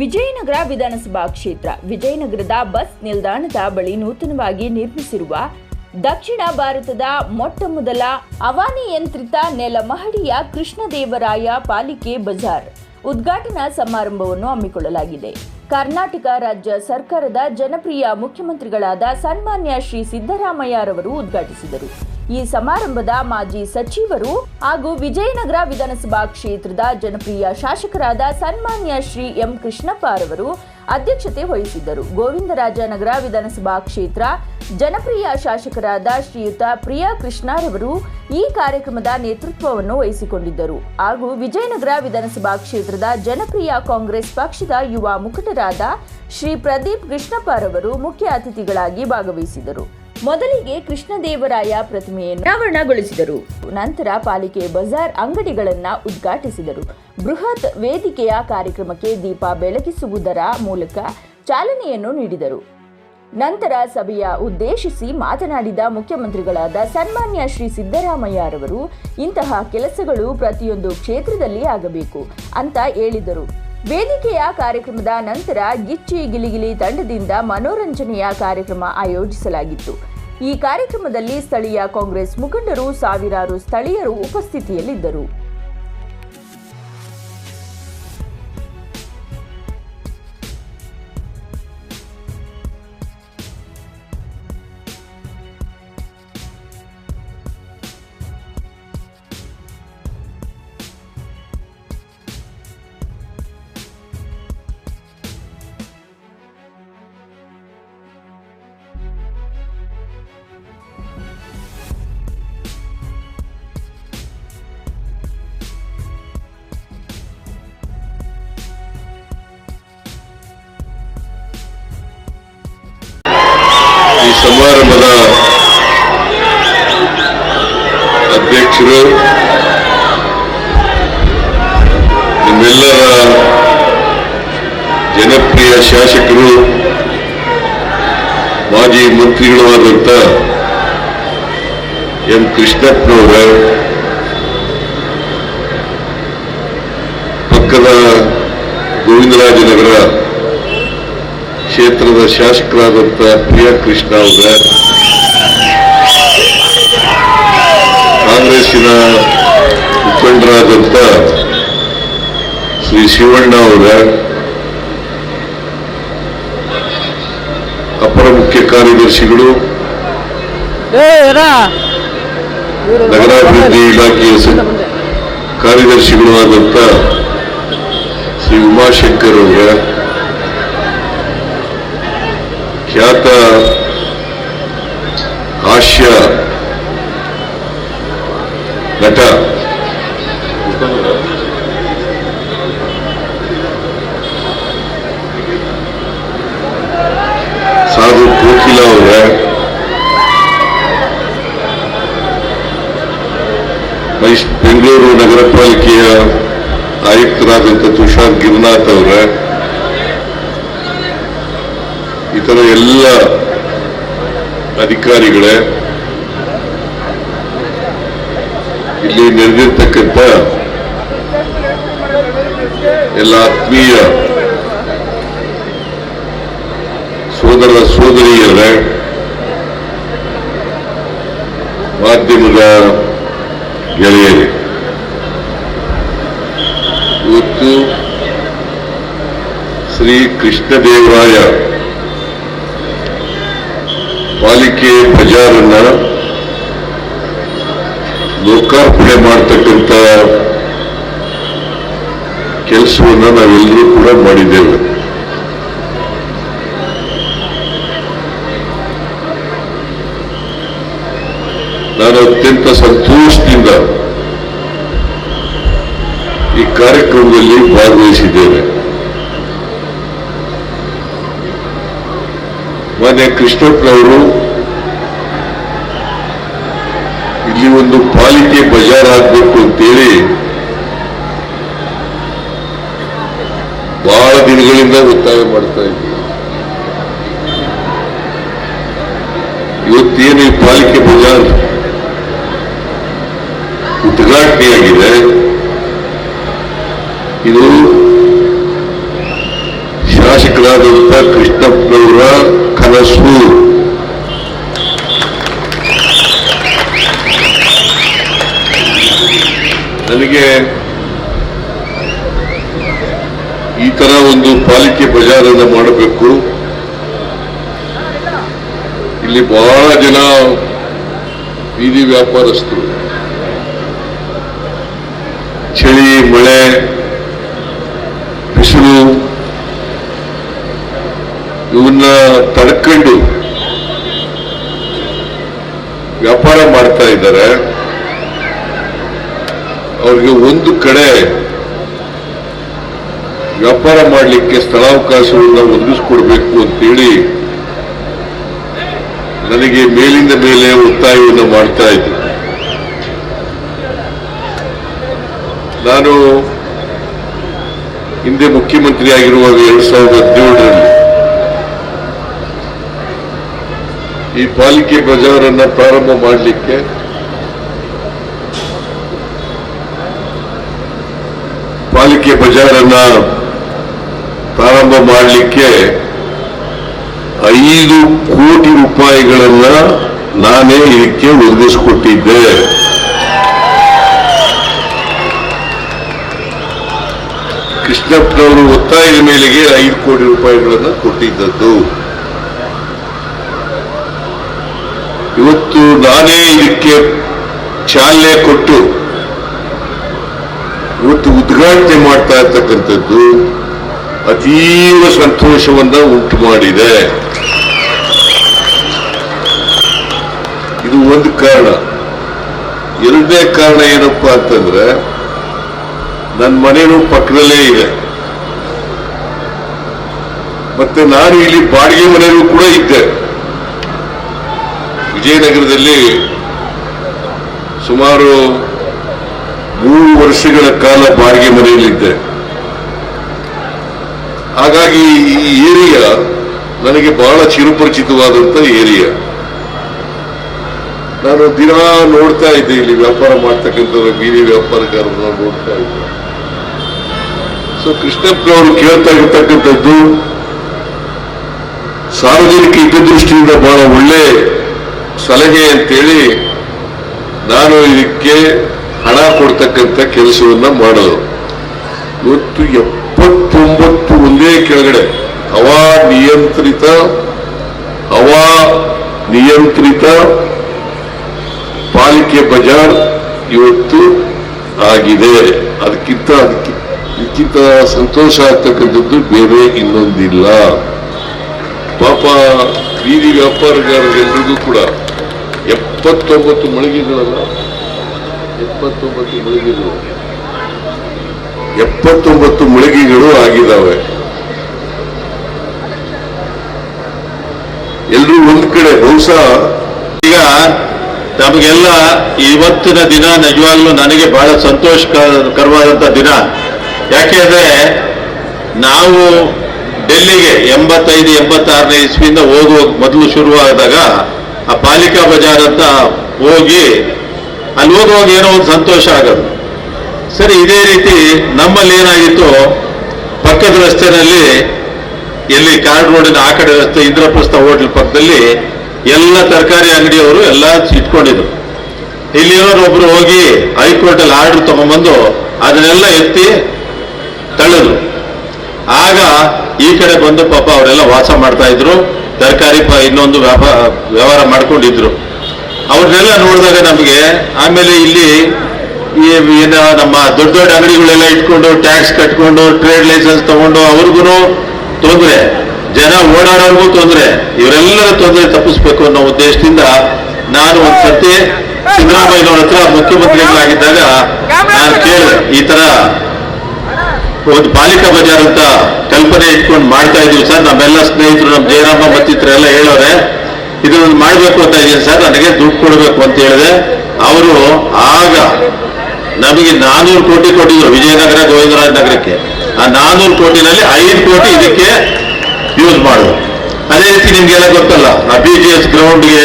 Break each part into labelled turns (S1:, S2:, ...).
S1: ವಿಜಯನಗರ ವಿಧಾನಸಭಾ ಕ್ಷೇತ್ರ. ವಿಜಯನಗರದ ಬಸ್ ನಿಲ್ದಾಣದ ಬಳಿ ನೂತನವಾಗಿ ನಿರ್ಮಿಸಿರುವ ದಕ್ಷಿಣ ಭಾರತದ ಮೊಟ್ಟ ಮೊದಲ ಅವಾನಿಯಂತ್ರಿತ ನೆಲಮಹಡಿಯ ಕೃಷ್ಣದೇವರಾಯ ಪಾಲಿಕೆ ಬಜಾರ್ ಉದ್ಘಾಟನಾ ಸಮಾರಂಭವನ್ನು ಹಮ್ಮಿಕೊಳ್ಳಲಾಗಿದೆ. ಕರ್ನಾಟಕ ರಾಜ್ಯ ಸರ್ಕಾರದ ಜನಪ್ರಿಯ ಮುಖ್ಯಮಂತ್ರಿಗಳಾದ ಸನ್ಮಾನ್ಯ ಶ್ರೀ ಸಿದ್ದರಾಮಯ್ಯರವರು ಉದ್ಘಾಟಿಸಿದರು. ಈ ಸಮಾರಂಭದ ಮಾಜಿ ಸಚಿವರು ಹಾಗೂ ವಿಜಯನಗರ ವಿಧಾನಸಭಾ ಕ್ಷೇತ್ರದ ಜನಪ್ರಿಯ ಶಾಸಕರಾದ ಸನ್ಮಾನ್ಯ ಶ್ರೀ ಎಂ ಕೃಷ್ಣಪ್ಪರವರು ಅಧ್ಯಕ್ಷತೆ ವಹಿಸಿದ್ದರು. ಗೋವಿಂದರಾಜನಗರ ವಿಧಾನಸಭಾ ಕ್ಷೇತ್ರ ಜನಪ್ರಿಯ ಶಾಸಕರಾದ ಶ್ರೀಯುತ ಪ್ರಿಯಾ ಕೃಷ್ಣರವರು ಈ ಕಾರ್ಯಕ್ರಮದ ನೇತೃತ್ವವನ್ನು ವಹಿಸಿಕೊಂಡಿದ್ದರು. ಹಾಗೂ ವಿಜಯನಗರ ವಿಧಾನಸಭಾ ಕ್ಷೇತ್ರದ ಜನಪ್ರಿಯ ಕಾಂಗ್ರೆಸ್ ಪಕ್ಷದ ಯುವ ಮುಖಂಡರಾದ ಶ್ರೀ ಪ್ರದೀಪ್ ಕೃಷ್ಣಪ್ಪರವರು ಮುಖ್ಯ ಅತಿಥಿಗಳಾಗಿ ಭಾಗವಹಿಸಿದರು. ಮೊದಲಿಗೆ ಕೃಷ್ಣದೇವರಾಯ ಪ್ರತಿಮೆಯನ್ನು ಅನಾವರಣಗೊಳಿಸಿದರು. ನಂತರ ಪಾಲಿಕೆ ಬಜಾರ್ ಅಂಗಡಿಗಳನ್ನು ಉದ್ಘಾಟಿಸಿದರು. ಬೃಹತ್ ವೇದಿಕೆಯ ಕಾರ್ಯಕ್ರಮಕ್ಕೆ ದೀಪ ಬೆಳಗಿಸುವುದರ ಮೂಲಕ ಚಾಲನೆಯನ್ನು ನೀಡಿದರು. ನಂತರ ಸಭೆಯ ಉದ್ದೇಶಿಸಿ ಮಾತನಾಡಿದ ಮುಖ್ಯಮಂತ್ರಿಗಳಾದ ಸನ್ಮಾನ್ಯ ಶ್ರೀ ಸಿದ್ದರಾಮಯ್ಯರವರು, ಇಂತಹ ಕೆಲಸಗಳು ಪ್ರತಿಯೊಂದು ಕ್ಷೇತ್ರದಲ್ಲಿ ಆಗಬೇಕು ಅಂತ ಹೇಳಿದರು. ವೇದಿಕೆಯ ಕಾರ್ಯಕ್ರಮದ ನಂತರ ಗಿಚ್ಚಿ ಗಿಲಿಗಿಲಿ ತಂಡದಿಂದ ಮನೋರಂಜನೆಯ ಕಾರ್ಯಕ್ರಮ ಆಯೋಜಿಸಲಾಗಿತ್ತು. ಈ ಕಾರ್ಯಕ್ರಮದಲ್ಲಿ ಸ್ಥಳೀಯ ಕಾಂಗ್ರೆಸ್ ಮುಖಂಡರು, ಸಾವಿರಾರು ಸ್ಥಳೀಯರು ಉಪಸ್ಥಿತಿಯಲ್ಲಿದ್ದರು.
S2: ಸಮಾರಂಭದ ಅಧ್ಯಕ್ಷರು ನಿಮ್ಮೆಲ್ಲರ ಜನಪ್ರಿಯ ಶಾಸಕರು ಮಾಜಿ ಮಂತ್ರಿಗಳು ಆದಂತ ಎಂ. ಕೃಷ್ಣಪ್ಪನವರ ಪಕ್ಕದ ಗೋವಿಂದರಾಜನಗರ ಕ್ಷೇತ್ರದ ಶಾಸಕರಾದಂಥ ಪ್ರಿಯಾ ಕೃಷ್ಣ ಅವರ ಕಾಂಗ್ರೆಸ್ಸಿನ ಮುಖಂಡರಾದಂಥ ಶ್ರೀ ಶಿವಣ್ಣ ಅವರ ಅಪರ ಮುಖ್ಯ ಕಾರ್ಯದರ್ಶಿಗಳು ನಗರಾಭಿವೃದ್ಧಿ ಇಲಾಖೆಯ ಕಾರ್ಯದರ್ಶಿಗಳು ಆದಂಥ ಶ್ರೀ ಉಮಾಶಂಕರ್ ಅವರ ಖ್ಯಾತ ಹಾಸ್ಯ ನಟ ಸಾಧು ಕೋಕಿಲ ಅವರ ಮೈಸ್- ಬೆಂಗಳೂರು ನಗರ ಪಾಲಿಕೆಯ ಆಯುಕ್ತರಾದಂಥ ತುಷಾರ್ ಗಿರಿನಾಥ್ ಅವರ ಇತರ ಎಲ್ಲ ಅಧಿಕಾರಿಗಳೇ ಇಲ್ಲಿ ನೆರೆದಿರ್ತಕ್ಕಂಥ ಎಲ್ಲ ಆತ್ಮೀಯ ಸೋದರ ಸೋದರಿಯರೇ ಮಾಧ್ಯಮದ ಗೆಳೆಯರೇ ಇವತ್ತು ಶ್ರೀ ಕೃಷ್ಣದೇವರಾಯ ಪಾಲಿಕೆ ಬಜಾರನ್ನ ಲೋಕಾರ್ಪಣೆ ಮಾಡತಕ್ಕಂಥ ಕೆಲಸವನ್ನ ನಾವೆಲ್ಲರೂ ಕೂಡ ಮಾಡಿದ್ದೇವೆ. ನಾನು ಅತ್ಯಂತ ಸಂತೋಷದಿಂದ ಈ ಕಾರ್ಯಕ್ರಮದಲ್ಲಿ ಭಾಗವಹಿಸಿದ್ದೇನೆ. ಮಾನ್ಯ ಕೃಷ್ಣಪ್ಪನವರು ಇಲ್ಲಿ ಒಂದು ಪಾಲಿಕೆ ಬಜಾರ್ ಆಗ್ಬೇಕು ಅಂತೇಳಿ ಬಹಳ ದಿನಗಳಿಂದ ಒತ್ತಾಯ ಮಾಡ್ತಾ ಇದ್ದೀವಿ ಇವತ್ತೇನು ಈ ಪಾಲಿಕೆ ಬಜಾರ್ ಉದ್ಘಾಟನೆಯಾಗಿದೆ? ಇದು ಶಾಸಕರಾದಂಥ ಕೃಷ್ಣಪ್ಪನವರ ಕನಸು ನನಗೆ ಈ ತರ ಒಂದು ಪಾಲಿಕೆ ಬಜಾರನ್ನು ಮಾಡಬೇಕು. ಇಲ್ಲಿ ಬಹಳ ಜನ ಬೀದಿ ವ್ಯಾಪಾರಸ್ಥರು. ಚಳಿ, ಮಳೆ, ಬಿಸಿಲು ಇವನ್ನ ತಡ್ಕೊಂಡು ವ್ಯಾಪಾರ ಮಾಡ್ತಾ ಇದ್ದಾರೆ. ಅವ್ರಿಗೆ ಒಂದು ಕಡೆ ವ್ಯಾಪಾರ ಮಾಡಲಿಕ್ಕೆ ಸ್ಥಳಾವಕಾಶವನ್ನು ಒದಗಿಸ್ಕೊಡ್ಬೇಕು ಅಂತೇಳಿ ನನಗೆ ಮೇಲಿಂದ ಮೇಲೆ ಒತ್ತಾಯವನ್ನು ಮಾಡ್ತಾ ಇದ್ದೆ. ನಾನು ಹಿಂದೆ ಮುಖ್ಯಮಂತ್ರಿ ಆಗಿರುವಾಗ ಎರಡ್ ಸಾವಿರದ ಹದಿನೇಳರಲ್ಲಿ ಈ ಪಾಲಿಕೆ ಬಜಾರನ್ನ ಪ್ರಾರಂಭ ಮಾಡಲಿಕ್ಕೆ ಪಾಲಿಕೆ ಬಜಾರನ್ನ ಪ್ರಾರಂಭ ಮಾಡಲಿಕ್ಕೆ ಐದು ಕೋಟಿ ರೂಪಾಯಿಗಳನ್ನ ನಾನೇ ಇದಕ್ಕೆ ಒದಗಿಸಿಕೊಟ್ಟಿದ್ದೆ ಕೃಷ್ಣಪ್ಪನವರು ಒತ್ತಾಯದ ಮೇಲೆಗೆ ಐದು ಕೋಟಿ ರೂಪಾಯಿಗಳನ್ನು ಕೊಟ್ಟಿದ್ದದ್ದು. ಇವತ್ತು ನಾನೇ ಇದಕ್ಕೆ ಚಾಲನೆ ಕೊಟ್ಟು ಇವತ್ತು ಉದ್ಘಾಟನೆ ಮಾಡ್ತಾ ಇರ್ತಕ್ಕಂಥದ್ದು ಅತೀವ ಸಂತೋಷವನ್ನ ಉಂಟು ಮಾಡಿದೆ. ಇದು ಒಂದು ಕಾರಣ. ಎರಡನೇ ಕಾರಣ ಏನಪ್ಪಾ ಅಂತಂದ್ರೆ ನನ್ನ ಮನೆಯೂ ಪಕ್ಕದಲ್ಲೇ ಇದೆ. ಮತ್ತೆ ನಾನು ಇಲ್ಲಿ ಬಾಡಿಗೆ ಮನೆಯಲ್ಲೂ ಕೂಡ ಇದ್ದೆ. ವಿಜಯನಗರದಲ್ಲಿ ಸುಮಾರು ಮೂರು ವರ್ಷಗಳ ಕಾಲ ಬಾಡಿಗೆ ಮನೆಯಲ್ಲಿದ್ದೆ. ಹಾಗಾಗಿ ಈ ಏರಿಯಾ ನನಗೆ ಬಹಳ ಚಿರುಪರಿಚಿತವಾದಂಥ ಏರಿಯಾ. ನಾನು ದಿನ ನೋಡ್ತಾ ಇದ್ದೆ ಇಲ್ಲಿ ವ್ಯಾಪಾರ ಮಾಡ್ತಕ್ಕಂಥ ಬೀದಿ ವ್ಯಾಪಾರಗಾರರನ್ನ ನೋಡ್ತಾ ಇದ್ದೆ. ಸೊ ಕೃಷ್ಣಪ್ಪನವರು ಕೇಳ್ತಾ ಇರ್ತಕ್ಕಂಥದ್ದು, ಸಾರ್ವಜನಿಕ ಹಿತದೃಷ್ಟಿಯಿಂದ ಬಹಳ ಒಳ್ಳೆ ಸಲಹೆ ಅಂತೇಳಿ ನಾನು ಇದಕ್ಕೆ ಹಣ ಕೊಡ್ತಕ್ಕಂಥ ಕೆಲಸವನ್ನ ಮಾಡೋದು. ಇವತ್ತು ಎಪ್ಪತ್ತೊಂಬತ್ತು ಒಂದೇ ಕೆಳಗಡೆ, ಹವಾ ನಿಯಂತ್ರಿತ ಹವಾ ನಿಯಂತ್ರಿತ, ಪಾಲಿಕೆ ಬಜಾರ್ ಇವತ್ತು ಆಗಿದೆ. ಅದಕ್ಕಿಂತ, ಅದಕ್ಕೆ, ಇದಕ್ಕಿಂತ ಸಂತೋಷ ಆಗ್ತಕ್ಕಂಥದ್ದು ಬೇರೆ ಇನ್ನೊಂದಿಲ್ಲ. ಪಾಪ ಬೀದಿ ವ್ಯಾಪಾರಗಾರರೆಲ್ಲರಿಗೂ ಕೂಡ ಎಪ್ಪತ್ತೊಂಬತ್ತು ಮಳಿಗೆಗಳಲ್ಲ? ಎಪ್ಪತ್ತೊಂಬತ್ತು ಮಳಿಗೆಗಳು. ಎಪ್ಪತ್ತೊಂಬತ್ತು ಮಳಿಗೆಗಳು ಆಗಿದ್ದಾವೆ ಎಲ್ಲರೂ ಒಂದ್ ಕಡೆ, ಬಹುಶಃ
S3: ಈಗ ನಮಗೆಲ್ಲ ಇವತ್ತಿನ ದಿನ ನಿಜವಾಗ್ಲೂ ನನಗೆ ಬಹಳ ಸಂತೋಷಕರವಾದಂತ ದಿನ. ಯಾಕೆಂದ್ರೆ ನಾವು ಡೆಲ್ಲಿಗೆ ಎಂಬತ್ತೈದು, ಎಂಬತ್ತಾರನೇ ಇಸ್ವಿಯಿಂದ ಹೋಗುವ ಮೊದಲು ಶುರುವಾದಾಗ ಆ ಪಾಲಿಕಾ ಬಜಾರ್ ಅಂತ ಹೋಗಿ ಅಲ್ಲಿ ಹೋಗುವಾಗ ಏನೋ ಒಂದು ಸಂತೋಷ ಆಗೋದು. ಸರಿ, ಇದೇ ರೀತಿ ನಮ್ಮಲ್ಲಿ ಏನಾಗಿತ್ತು? ಪಕ್ಕದ ರಸ್ತೆನಲ್ಲಿ ಎಲ್ಲಿ ಕಾರ್ಡ್ ರೋಡಿನ ಆ ಕಡೆ ರಸ್ತೆ ಇಂದ್ರಪ್ರಸ್ಥ ಹೋಟ್ಲ್ ಪಕ್ಕದಲ್ಲಿ ಎಲ್ಲ ತರಕಾರಿ ಅಂಗಡಿಯವರು ಎಲ್ಲ ಇಟ್ಕೊಂಡಿದ್ರು. ಇಲ್ಲಿರೋರು ಒಬ್ರು ಹೋಗಿ ಹೈಕೋರ್ಟಲ್ಲಿ ಆರ್ಡರ್ ತಗೊಂಡ್ಬಂದು ಅದನ್ನೆಲ್ಲ ಎತ್ತಿ ತಳ್ಳಿದ್ರು. ಆಗ ಈ ಕಡೆ ಬಂದು ಪಾಪ ಅವರೆಲ್ಲ ವಾಸ ಮಾಡ್ತಾ ಇದ್ರು. ತರಕಾರಿ ಇನ್ನೊಂದು ವ್ಯಾಪಾರ ವ್ಯವಹಾರ ಮಾಡ್ಕೊಂಡಿದ್ರು. ಅವ್ರನ್ನೆಲ್ಲ ನೋಡಿದಾಗ ನಮಗೆ ಆಮೇಲೆ ಇಲ್ಲಿ ಏನೋ ಏನ ನಮ್ಮ ದೊಡ್ಡ ದೊಡ್ಡ ಅಂಗಡಿಗಳೆಲ್ಲ ಇಟ್ಕೊಂಡು ಟ್ಯಾಕ್ಸ್ ಕಟ್ಕೊಂಡು ಟ್ರೇಡ್ ಲೈಸೆನ್ಸ್ ತಗೊಂಡು ಅವ್ರಿಗೂ ತೊಂದರೆ. ಜನ ಓಡಾಡೋರ್ಗೂ ತೊಂದರೆ. ಇವರೆಲ್ಲರ ತೊಂದರೆ ತಪ್ಪಿಸ್ಬೇಕು ಅನ್ನೋ ಉದ್ದೇಶದಿಂದ ನಾನು ಒಂದ್ ಸರ್ತಿ ಸಿದ್ದರಾಮಯ್ಯನವ್ರ ಹತ್ರ ಮುಖ್ಯಮಂತ್ರಿಗಳಾಗಿದ್ದಾಗ ನಾನು ಕೇಳಿದೆ, ಈ ತರ ಒಂದು ಪಾಲಿಕಾ ಬಜಾರ್ ಅಂತ ಕಲ್ಪನೆ ಇಟ್ಕೊಂಡು ಮಾಡ್ತಾ ಇದೀವಿ ಸರ್. ನಮ್ಮೆಲ್ಲ ಸ್ನೇಹಿತರು, ನಮ್ಮ ಜಯರಾಮ ಮತ್ತಿತ್ರ ಎಲ್ಲ ಹೇಳೋರೆ, ಇದನ್ನು ಮಾಡಬೇಕು ಅಂತ ಇದೀನಿ ಸರ್. ನನಗೆ ದುಡ್ಡು ಕೊಡಬೇಕು ಅಂತ ಹೇಳಿದೆ. ಅವರು ಆಗ ನಮಗೆ ನಾನೂರು ಕೋಟಿ ಕೊಟ್ಟಿದ್ರು ವಿಜಯನಗರ, ಗೋವಿಂದರಾಜ ನಗರಕ್ಕೆ. ಆ ನಾನೂರು ಕೋಟಿನಲ್ಲಿ ಐದು ಕೋಟಿ ಇದಕ್ಕೆ ಯೂಸ್ ಮಾಡುದು. ಅದೇ ರೀತಿ ನಿಮ್ಗೆಲ್ಲ ಗೊತ್ತಲ್ಲ, ಆ ಬಿ ಜಿ ಎಸ್ ಗ್ರೌಂಡ್ಗೆ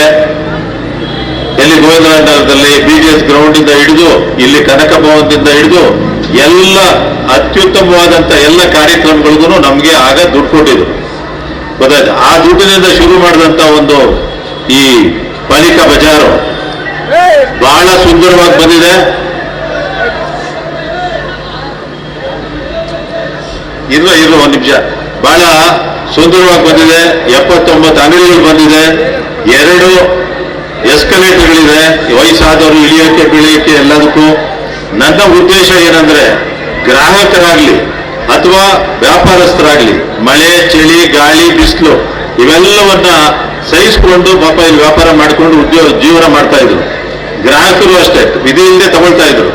S3: ಎಲ್ಲಿ ಗೋವಿಂದರಾಜನಗರದಲ್ಲಿ ಬಿ ಜಿ ಎಸ್ ಗ್ರೌಂಡ್ ಇಂದ ಹಿಡಿದು, ಇಲ್ಲಿ ಕನಕ ಭವನದಿಂದ ಹಿಡಿದು ಎಲ್ಲ ಅತ್ಯುತ್ತಮವಾದಂತ ಎಲ್ಲ ಕಾರ್ಯಕ್ರಮಗಳಿಗೂ ನಮ್ಗೆ ಆಗ ದುಡ್ಡು ಕೊಟ್ಟಿದ್ರು. ಗೊತ್ತಾಯ್ತು? ಆ ದುಡ್ಡಿನಿಂದ ಶುರು ಮಾಡಿದಂತ ಒಂದು ಈ ಪಾಲಿಕಾ ಬಜಾರು ಬಹಳ ಸುಂದರವಾಗಿ ಬಂದಿದೆ. ಇಲ್ವ ಇಲ್ವ ಒಂದ್ ನಿಮಿಷ. ಬಹಳ ಸುಂದರವಾಗಿ ಬಂದಿದೆ. ಎಪ್ಪತ್ತೊಂಬತ್ತು ಅಂಗಡಿಗಳು ಬಂದಿದೆ. ಎರಡು ಎಸ್ಕಲೇಟರ್ಗಳಿದೆ. ವಯಸ್ಸಾದವರು ಇಳಿಯೋಕೆ ಬೀಳಿಯೋಕೆ ಎಲ್ಲದಕ್ಕೂ. ನನ್ನ ಉದ್ದೇಶ ಏನಂದ್ರೆ ಗ್ರಾಹಕರಾಗ್ಲಿ ಅಥವಾ ವ್ಯಾಪಾರಸ್ಥರಾಗ್ಲಿ, ಮಳೆ, ಚಳಿ, ಗಾಳಿ, ಬಿಸಿಲು, ಇವೆಲ್ಲವನ್ನ ಸಹಿಸಿಕೊಂಡು ಪಾಪ ಇಲ್ಲಿ ವ್ಯಾಪಾರ ಮಾಡಿಕೊಂಡು ಉದ್ಯೋಗ ಜೀವನ ಮಾಡ್ತಾ ಇದ್ರು. ಗ್ರಾಹಕರು ಅಷ್ಟೇ, ವಿಧಿ ಇಲ್ಲದೆ ತಗೊಳ್ತಾ ಇದ್ರು.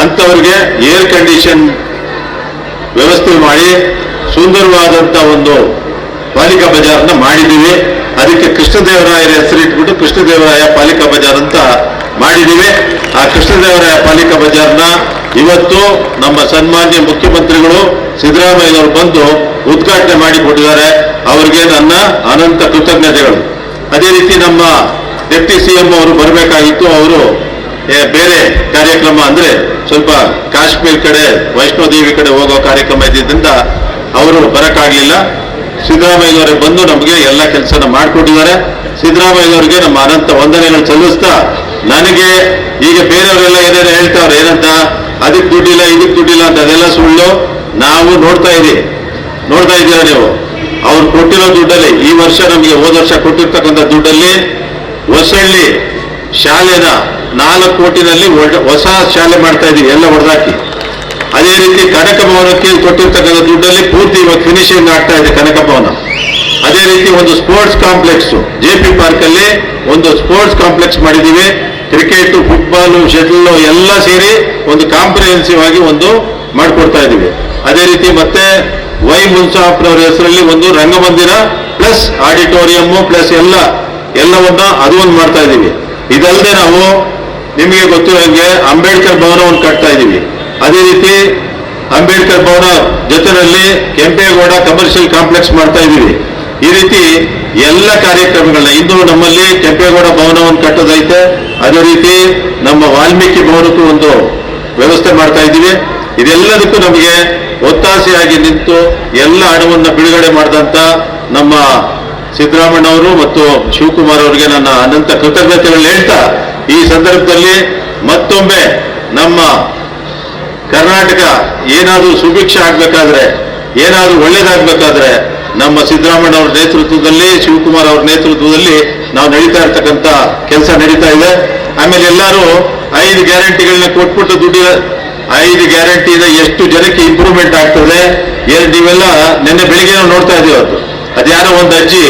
S3: ಅಂಥವ್ರಿಗೆ ಏರ್ ಕಂಡೀಷನ್ ವ್ಯವಸ್ಥೆ ಮಾಡಿ ಸುಂದರವಾದಂತ ಒಂದು ಪಾಲಿಕಾ ಬಜಾರ್ನ ಮಾಡಿದ್ದೀವಿ. ಅದಕ್ಕೆ ಕೃಷ್ಣದೇವರಾಯರ ಹೆಸರಿಟ್ಬಿಟ್ಟು ಕೃಷ್ಣದೇವರಾಯ ಪಾಲಿಕಾ ಬಜಾರ್ ಅಂತ ಮಾಡಿದ್ದೀವಿ. ಆ ಕೃಷ್ಣದೇವರಾಯ ಪಾಲಿಕಾ ಬಜಾರ್ನ ಇವತ್ತು ನಮ್ಮ ಸನ್ಮಾನ್ಯ ಮುಖ್ಯಮಂತ್ರಿಗಳು ಸಿದ್ದರಾಮಯ್ಯನವರು ಬಂದು ಉದ್ಘಾಟನೆ ಮಾಡಿಕೊಟ್ಟಿದ್ದಾರೆ. ಅವರಿಗೆ ನನ್ನ ಅನಂತ ಕೃತಜ್ಞತೆಗಳು. ಅದೇ ರೀತಿ ನಮ್ಮ ಡೆಪ್ಟಿ ಸಿಎಂ ಅವರು ಬರಬೇಕಾಗಿತ್ತು. ಅವರು ಬೇರೆ ಕಾರ್ಯಕ್ರಮ ಅಂದ್ರೆ ಸ್ವಲ್ಪ ಕಾಶ್ಮೀರ್ ಕಡೆ, ವೈಷ್ಣೋದೇವಿ ಕಡೆ ಹೋಗೋ ಕಾರ್ಯಕ್ರಮ ಇದ್ದಿದ್ದರಿಂದ ಅವರು ಬರಕ್ಕಾಗ್ಲಿಲ್ಲ. ಸಿದ್ದರಾಮಯ್ಯನವರೇ ಬಂದು ನಮಗೆ ಎಲ್ಲ ಕೆಲಸನ ಮಾಡಿಕೊಟ್ಟಿದ್ದಾರೆ. ಸಿದ್ದರಾಮಯ್ಯನವರಿಗೆ ನಮ್ಮ ಅನಂತ ವಂದನೆಗಳು ಸಲ್ಲಿಸ್ತಾ ನನಗೆ ಈಗ ಬೇರೆಯವರೆಲ್ಲ ಏನೇನು ಹೇಳ್ತಾವ್ರೆ ಏನಂತ? ಅದಕ್ಕೆ ದುಡ್ಡಿಲ್ಲ ಇದಕ್ಕೆ ದುಡ್ಡಿಲ್ಲ ಅಂತ ಅದೆಲ್ಲ ಸುಳ್ಳು. ನಾವು ನೋಡ್ತಾ ಇದ್ದೀವಿ. ನೋಡ್ತಾ ಇದ್ದೀರಾ ನೀವು? ಅವ್ರು ಕೊಟ್ಟಿರೋ ದುಡ್ಡಲ್ಲಿ, ಈ ವರ್ಷ ನಮಗೆ ಹೋದ ವರ್ಷ ಕೊಟ್ಟಿರ್ತಕ್ಕಂಥ ದುಡ್ಡಲ್ಲಿ ಹೊಸಳ್ಳಿ ಶಾಲೆನ ನಾಲ್ಕು ಕೋಟಿನಲ್ಲಿ ಹೊಸ ಶಾಲೆ ಮಾಡ್ತಾ ಇದೀವಿ ಎಲ್ಲ ಹೊಡೆದಾಕಿ. ಅದೇ ರೀತಿ ಕನಕ ಭವನಕ್ಕೆ ಕೊಟ್ಟಿರ್ತಕ್ಕಂಥ ದುಡ್ಡಲ್ಲಿ ಪೂರ್ತಿ ಇವಾಗ ಫಿನಿಶಿಂಗ್ ಆಗ್ತಾ ಇದೆ ಕನಕ ಭವನ. ಅದೇ ರೀತಿ ಒಂದು sports complex J P park ಅಲ್ಲಿ ಒಂದು ಸ್ಪೋರ್ಟ್ಸ್ ಕಾಂಪ್ಲೆಕ್ಸ್ ಮಾಡಿದ್ದೀವಿ. ಕ್ರಿಕೆಟ್ ಫುಟ್ಬಾಲ್ ಶಟಲ್ ಎಲ್ಲ ಸೇರಿ ಒಂದು ಕಾಂಪ್ರಿಹೆನ್ಸಿವ್ ಆಗಿ ಒಂದು ಮಾಡಿಕೊಡ್ತಾ ಇದ್ದೀವಿ. ಅದೇ ರೀತಿ ಮತ್ತೆ ವೈ ಮುನ್ಸಾಫ್ರವರ ಹೆಸರಲ್ಲಿ ಒಂದು ರಂಗಮಂದಿರ ಪ್ಲಸ್ ಆಡಿಟೋರಿಯಂ ಪ್ಲಸ್ ಎಲ್ಲ, ಎಲ್ಲವನ್ನ ಅದು ಒಂದು ಮಾಡ್ತಾ ಇದ್ದೀವಿ. ಇದಲ್ಲದೆ ನಾವು ನಿಮಗೆ ಗೊತ್ತಿರೋ ಹಾಗೆ ಅಂಬೇಡ್ಕರ್ ಭವನವನ್ನು ಕಟ್ತಾ ಇದೀವಿ ಅದೇ ರೀತಿ ಅಂಬೇಡ್ಕರ್ ಭವನ ಜೊತೆಯಲ್ಲಿ ಕೆಂಪೇಗೌಡ ಕಮರ್ಷಿಯಲ್ ಕಾಂಪ್ಲೆಕ್ಸ್ ಮಾಡ್ತಾ ಇದ್ದೀವಿ. ಈ ರೀತಿ ಎಲ್ಲ ಕಾರ್ಯಕ್ರಮಗಳನ್ನ ಇಂದು ನಮ್ಮಲ್ಲಿ ಕೆಂಪೇಗೌಡ ಭವನವನ್ನು ಕಟ್ಟೋದೈತೆ. ಅದೇ ರೀತಿ ನಮ್ಮ ವಾಲ್ಮೀಕಿ ಭವನಕ್ಕೂ ಒಂದು ವ್ಯವಸ್ಥೆ ಮಾಡ್ತಾ ಇದ್ದೀವಿ. ಇದೆಲ್ಲದಕ್ಕೂ ನಮಗೆ ಒತ್ತಾಸೆಯಾಗಿ ನಿಂತು ಎಲ್ಲ ಹಣವನ್ನು ಬಿಡುಗಡೆ ಮಾಡಿದಂತ ನಮ್ಮ ಸಿದ್ದರಾಮಣ್ಣ ಅವರು ಮತ್ತು ಶಿವಕುಮಾರ್ ಅವರಿಗೆ ನನ್ನ ಅನಂತ ಕೃತಜ್ಞತೆಗಳು ಹೇಳ್ತಾ, ಈ ಸಂದರ್ಭದಲ್ಲಿ ಮತ್ತೊಮ್ಮೆ ನಮ್ಮ ಕರ್ನಾಟಕ ಏನಾದರೂ ಸುಭಿಕ್ಷ ಆಗ್ಬೇಕಾದ್ರೆ, ಏನಾದರೂ ಒಳ್ಳೇದಾಗಬೇಕಾದ್ರೆ, ನಮ್ಮ ಸಿದ್ದರಾಮಯ್ಯ ಅವರ ನೇತೃತ್ವದಲ್ಲಿ, ಶಿವಕುಮಾರ್ ಅವರ ನೇತೃತ್ವದಲ್ಲಿ ನಾವು ನಡೀತಾ ಇರ್ತಕ್ಕಂಥ ಕೆಲಸ ನಡೀತಾ ಇದೆ. ಆಮೇಲೆ ಎಲ್ಲರೂ ಐದು ಗ್ಯಾರಂಟಿಗಳನ್ನ ಕೊಟ್ಬಿಟ್ಟು ದುಡ್ಡು, ಐದು ಗ್ಯಾರಂಟಿಯಿಂದ ಎಷ್ಟು ಜನಕ್ಕೆ ಇಂಪ್ರೂವ್ಮೆಂಟ್ ಆಗ್ತದೆ. ಏನು ನೀವೆಲ್ಲ ನಿನ್ನೆ ಬೆಳಿಗ್ಗೆ ನಾವು ನೋಡ್ತಾ ಇದೀವಿ ಅವತ್ತು ಅದ್ಯಾರೋ ಒಂದು ಅಜ್ಜಿ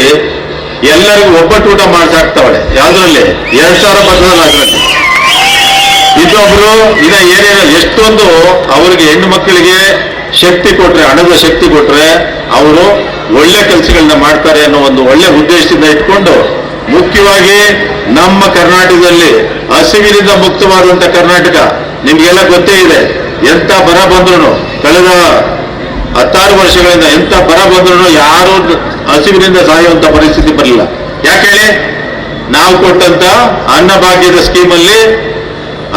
S3: ಎಲ್ಲರಿಗೂ ಒಬ್ಬಟ್ಟು ಊಟ ಮಾಡ್ಸಾಕ್ತಾವಳೆ. ಯಾವುದ್ರಲ್ಲಿ? ಎರಡು ಸಾವಿರ ಪತ್ರದಲ್ಲಿ ಅದ್ರಲ್ಲಿ ಇನ್ನೊಬ್ರು ಇನ್ನ ಏನೇನು, ಎಷ್ಟೊಂದು ಅವರಿಗೆ ಹೆಣ್ಣು ಮಕ್ಕಳಿಗೆ ಶಕ್ತಿ ಕೊಟ್ರೆ, ಹಣದ ಶಕ್ತಿ ಕೊಟ್ರೆ ಅವರು ಒಳ್ಳೆ ಕೆಲಸಗಳನ್ನ ಮಾಡ್ತಾರೆ ಅನ್ನೋ ಒಂದು ಒಳ್ಳೆ ಉದ್ದೇಶದಿಂದ ಇಟ್ಕೊಂಡು ಮುಖ್ಯವಾಗಿ ನಮ್ಮ ಕರ್ನಾಟಕದಲ್ಲಿ ಹಸಿವಿನಿಂದ ಮುಕ್ತವಾದಂತ ಕರ್ನಾಟಕ ನಿಮ್ಗೆಲ್ಲ ಗೊತ್ತೇ ಇದೆ. ಎಂತ ಬರ ಬಂದ್ರು ಕಳೆದ ಹತ್ತಾರು ವರ್ಷಗಳಿಂದ ಎಂತ ಬರ ಬಂದ್ರು ಯಾರು ಹಸಿವಿನಿಂದ ಸಾಯುವಂತ ಪರಿಸ್ಥಿತಿ ಬರಲಿಲ್ಲ. ಯಾಕೆ ನಾವು ಕೊಟ್ಟಂತ ಅನ್ನಭಾಗ್ಯದ ಸ್ಕೀಮಲ್ಲಿ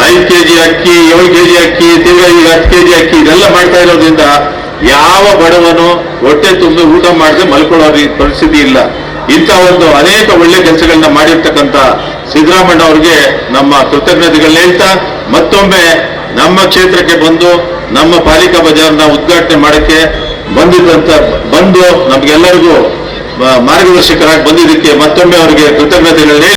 S3: ಐದು ಕೆ ಜಿ ಅಕ್ಕಿ, ಏಳು ಕೆ ಜಿ ಅಕ್ಕಿ ತಿರ್ಗಾ ಈಗ ಹತ್ತು ಕೆಜಿ ಅಕ್ಕಿ, ಇದೆಲ್ಲ ಮಾಡ್ತಾ ಇರೋದ್ರಿಂದ ಯಾವ ಬಡವನು ಹೊಟ್ಟೆ ತುಂಬಿ ಊಟ ಮಾಡದೆ ಮಲ್ಕೊಳ್ಳೋ ಪರಿಸ್ಥಿತಿ ಇಲ್ಲ. ಇಂಥ ಒಂದು ಅನೇಕ ಒಳ್ಳೆ ಕೆಲಸಗಳನ್ನ ಮಾಡಿರ್ತಕ್ಕಂಥ ಸಿದ್ದರಾಮಣ್ಣ ಅವ್ರಿಗೆ ನಮ್ಮ ಕೃತಜ್ಞತೆಗಳನ್ನ ಹೇಳ್ತಾ ಮತ್ತೊಮ್ಮೆ ನಮ್ಮ ಕ್ಷೇತ್ರಕ್ಕೆ ಬಂದು ನಮ್ಮ ಪಾಲಿಕಾ ಬಜಾರ್ನ ಉದ್ಘಾಟನೆ ಮಾಡಕ್ಕೆ ಬಂದಿದ್ದಂಥ ಬಂದು ನಮಗೆಲ್ಲರಿಗೂ ಮಾರ್ಗದರ್ಶಕರಾಗಿ ಬಂದಿದ್ದಕ್ಕೆ ಮತ್ತೊಮ್ಮೆ ಅವರಿಗೆ ಕೃತಜ್ಞತೆಗಳನ್ನ